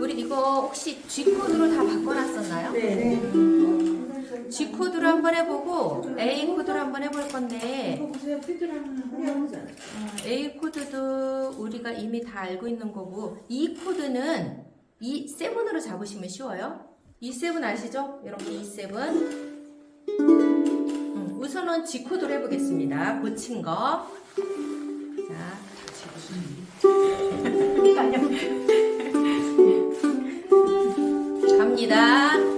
우리 이거 혹시 G 코드로 다 바꿔놨었나요? 네. G 코드로 한번 해보고 A 코드로 한번 해볼 건데. 어, A 코드도 우리가 이미 다 알고 있는 거고 E 코드는 이 세븐으로 잡으시면 쉬워요. 이 세븐 아시죠? 여러분 이 세븐. 음, 우선은 G 코드로 해보겠습니다. 고친 거. 자. 你的